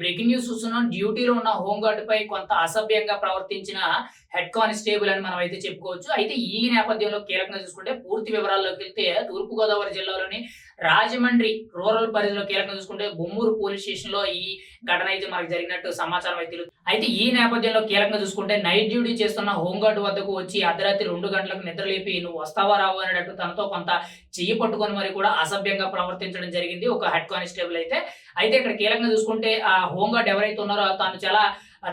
Breaking news చూస్తున్నాం. డ్యూటీలో ఉన్న హోంగార్డ్ పై కొంత అసభ్యంగా ప్రవర్తించిన హెడ్ కానిస్టేబుల్ అని మనం అయితే చెప్పుకోవచ్చు. అయితే ఈ నేపథ్యంలో కీలకంగా చూసుకుంటే పూర్తి వివరాల్లోకి వెళ్తే తూర్పుగోదావరి జిల్లాలోని రాజమండ్రి రూరల్ పరిధిలో కీలకంగా చూసుకుంటే బొమ్మూరు పోలీస్ స్టేషన్లో ఈ ఘటన అయితే మనకు జరిగినట్టు సమాచారం అయితే తెలుసు అయితే ఈ నేపథ్యంలో కీలకంగా చూసుకుంటే నైట్ డ్యూటీ చేస్తున్న హోంగార్డ్ వద్దకు వచ్చి అర్ధరాత్రి రెండు గంటలకు నిద్రలేపి నువ్వు వస్తావా రావు అనేటట్టు తనతో కొంత చెయ్యి పట్టుకొని మరి కూడా అసభ్యంగా ప్రవర్తించడం జరిగింది ఒక హెడ్ కానిస్టేబుల్ అయితే. అయితే ఇక్కడ కీలకంగా చూసుకుంటే ఆ హోంగార్డ్ ఎవరైతే ఉన్నారో తాను చాలా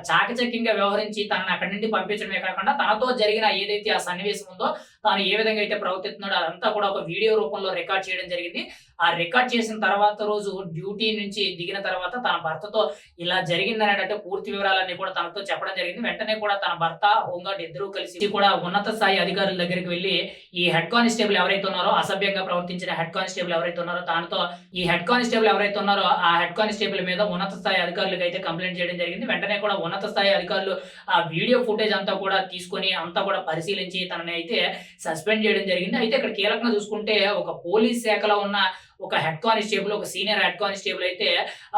చాకచక్యంగా వ్యవహరించి తనని అక్కడి నుండి పంపించడమే కాకుండా తనతో జరిగిన ఏదైతే ఆ సన్నివేశం ఉందో తాను ఏ విధంగా అయితే ప్రవర్తిస్తున్నాడో అదంతా కూడా ఒక వీడియో రూపంలో రికార్డ్ చేయడం జరిగింది. ఆ రికార్డ్ చేసిన తర్వాత రోజు డ్యూటీ నుంచి దిగిన తర్వాత తన భర్తతో ఇలా జరిగింది అనేటట్టు పూర్తి వివరాలన్నీ కూడా తనతో చెప్పడం జరిగింది. వెంటనే కూడా తన భర్త హోంగార్డ్ ఇద్దరూ కలిసి కూడా ఉన్నత స్థాయి అధికారుల దగ్గరికి వెళ్ళి ఈ హెడ్ కానిస్టేబుల్ ఎవరైతే ఉన్నారో అసభ్యంగా ప్రవర్తించిన హెడ్ కానిస్టేబుల్ ఎవరైతే ఉన్నారో తనతో ఈ హెడ్ కానిస్టేబుల్ ఎవరైతే ఉన్నారో ఆ హెడ్ కానిస్టేబుల్ మీద ఉన్నత స్థాయి అధికారులకు అయితే కంప్లైంట్ చేయడం జరిగింది. వెంటనే కూడా ఉన్నత స్థాయి అధికారులు ఆ వీడియో ఫుటేజ్ అంతా కూడా తీసుకొని అంతా కూడా పరిశీలించి తనని అయితే సస్పెండ్ చేయడం జరిగింది. అయితే ఇక్కడ కీలకంగా చూసుకుంటే ఒక పోలీస్ శాఖలో ఉన్న ఒక హెడ్ కానిస్టేబుల్ ఒక సీనియర్ హెడ్ కానిస్టేబుల్ అయితే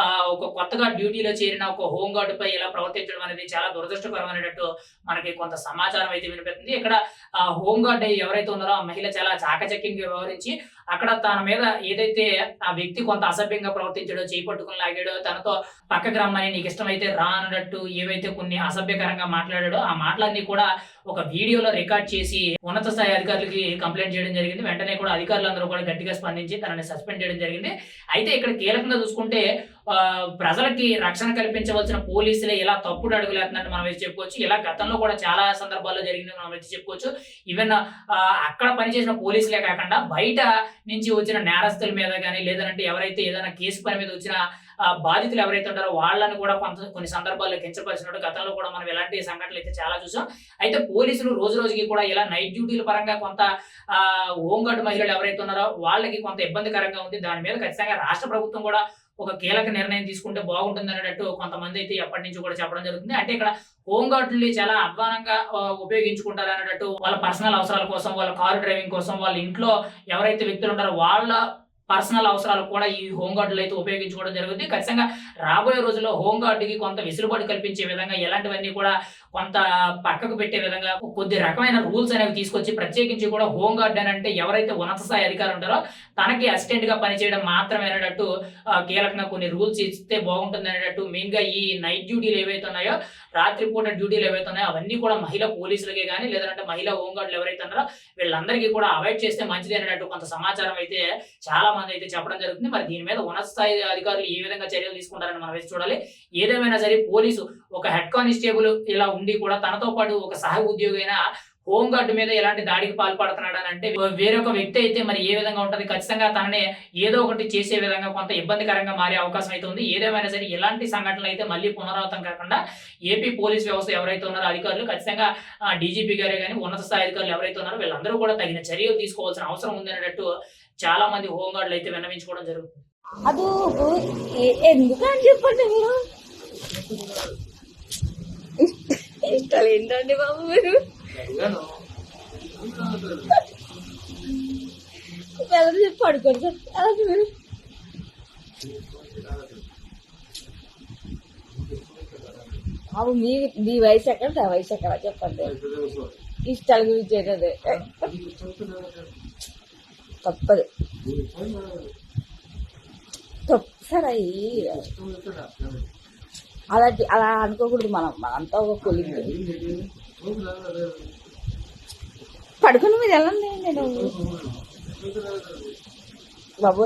ఆ ఒక కొత్తగా డ్యూటీలో చేరిన ఒక హోంగార్డ్ పై ఇలా ప్రవర్తించడం అనేది చాలా దురదృష్టకరమైనట్టు మనకి కొంత సమాచారం అయితే వినిపిస్తుంది. ఇక్కడ ఆ హోమ్ గార్డ్ ఎవరైతే ఉన్నారో ఆ మహిళ చాలా చాకచక్యంగా వ్యవహరించి అక్కడ తన మీద ఏదైతే ఆ వ్యక్తి కొంత అసభ్యంగా ప్రవర్తించాడో చేయి లాగాడో తనతో పక్కకు రమ్మని నీకు ఇష్టమైతే రా అన్నట్టు ఏవైతే కొన్ని అసభ్యకరంగా మాట్లాడాడో ఆ మాటలన్నీ కూడా ఒక వీడియోలో రికార్డ్ చేసి ఉన్నత స్థాయి అధికారులకి కంప్లైంట్ చేయడం జరిగింది. వెంటనే కూడా అధికారులందరూ కూడా గట్టిగా స్పందించి తనని సస్పెండ్ చేయడం జరిగింది. అయితే ఇక్కడ కీలకంగా చూసుకుంటే ఆ, ప్రజలకి రక్షణ కల్పించవలసిన పోలీసులే ఇలా తప్పుడు అడుగులేస్తున్నట్టు మనం అయితే చెప్పుకోవచ్చు. ఇలా గతంలో కూడా చాలా సందర్భాల్లో జరిగింది మనం అయితే చెప్పుకోవచ్చు. ఈవెన్ అక్కడ పనిచేసిన పోలీసులే కాకుండా బయట నుంచి వచ్చిన నేరస్తుల మీద కానీ లేదంటే ఎవరైతే ఏదైనా కేసు పని మీద వచ్చిన బాధితులు ఎవరైతే ఉంటారో వాళ్ళని కూడా కొంత కొన్ని సందర్భాల్లో కించపరిచినట్టు గతంలో కూడా మనం ఇలాంటి సంఘటనలు అయితే చాలా చూసాం. అయితే పోలీసులు రోజు రోజుకి కూడా ఇలా నైట్ డ్యూటీల పరంగా కొంత ఆ, హోంగార్డ్ మహిళలు ఎవరైతే ఉన్నారో వాళ్ళకి కొంత ఇబ్బందికరంగా ఉంది. దాని మీద ఖచ్చితంగా రాష్ట్ర ప్రభుత్వం కూడా ఒక కీలక నిర్ణయం తీసుకుంటే బాగుంటుంది అనేటట్టు కొంతమంది అయితే ఎప్పటి నుంచి కూడా చెప్పడం జరుగుతుంది. అంటే ఇక్కడ హోంగార్డుల్ని చాలా అధ్వానంగా ఉపయోగించుకుంటారు అనేటట్టు వాళ్ళ పర్సనల్ అవసరాల కోసం వాళ్ళ కారు డ్రైవింగ్ కోసం వాళ్ళ ఇంట్లో ఎవరైతే వ్యక్తులు ఉంటారో వాళ్ళ పర్సనల్ అవసరాలు కూడా ఈ హోంగార్డులు అయితే ఉపయోగించుకోవడం జరుగుతుంది. ఖచ్చితంగా రాబోయే రోజుల్లో హోంగార్డుకి కొంత వెసులుబాటు కల్పించే విధంగా ఎలాంటివన్నీ కూడా కొంత పక్కకు పెట్టే విధంగా కొద్ది రకమైన రూల్స్ అనేవి తీసుకొచ్చి ప్రత్యేకించి కూడా హోంగార్డ్ అని అంటే ఎవరైతే ఉన్నత స్థాయి అధికారులు ఉంటారో తనకి అసిస్టెంట్గా పనిచేయడం మాత్రమే అనేటట్టు కీలకంగా కొన్ని రూల్స్ ఇస్తే బాగుంటుంది అనేటట్టు మెయిన్గా ఈ నైట్ డ్యూటీలు ఏవైతే ఉన్నాయో రాత్రిపూట డ్యూటీలు ఏవైతే ఉన్నాయో అవన్నీ కూడా మహిళా పోలీసులకే కానీ లేదంటే మహిళా హోంగార్డులు ఎవరైతే ఉన్నారో వీళ్ళందరికీ కూడా అవాయిడ్ చేస్తే మంచిది అనేటట్టు కొంత సమాచారం అయితే చాలా మంది అయితే చెప్పడం జరుగుతుంది. మరి దీని మీద ఉన్నత స్థాయి అధికారులు ఏ విధంగా చర్యలు తీసుకుంటారని మనం వేసి చూడాలి. ఏదేమైనా సరే పోలీసు ఒక హెడ్ కానిస్టేబుల్ ఇలా ఉండి కూడా తనతో పాటు ఒక సహ ఉద్యోగి అయినా హోంగార్డ్ మీద ఎలాంటి దాడికి పాల్పడుతున్నాడు అని అంటే వేరొక వ్యక్తి అయితే మరి ఏ విధంగా ఉంటుంది? ఖచ్చితంగా తననే ఏదో ఒకటి చేసే విధంగా కొంత ఇబ్బందికరంగా మారే అవకాశం అయితే ఉంది. ఏదేమైనా సరే ఎలాంటి సంఘటనలు అయితే మళ్ళీ పునరావృతం కాకుండా ఏపీ పోలీస్ వ్యవస్థ ఎవరైతే ఉన్నారో అధికారులు ఖచ్చితంగా డీజీపీ గారే కానీ ఉన్నత స్థాయి అధికారులు ఎవరైతే ఉన్నారో వీళ్ళందరూ కూడా తగిన చర్యలు తీసుకోవాల్సిన అవసరం ఉంది అన్నట్టు చాలా మంది హోంగార్డులు అయితే విన్నవించుకోవడం జరుగుతుంది. అదో ఎందుకు అని చెప్పండి ఇష్టాలు ఏంటండి బాబు మీరు? ఎలా చెప్పి పడుకోండి సార్. ఎలా మీ మీ వయసు ఎక్కడ? వయసు ఎక్కడ? చెప్పండి. ఇష్టాల గురించి ఏంటది తప్పదు. తప్పు సార్ అలాంటి అలా అనుకోకూడదు మనం. మనంతా ఒక కొలిగ్ పడుకుని మీరు వెళ్ళండి నేను. బాబు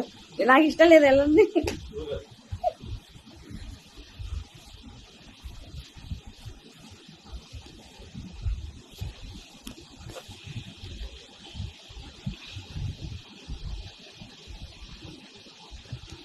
నాకు ఇష్టం లేదు వెళ్ళండి.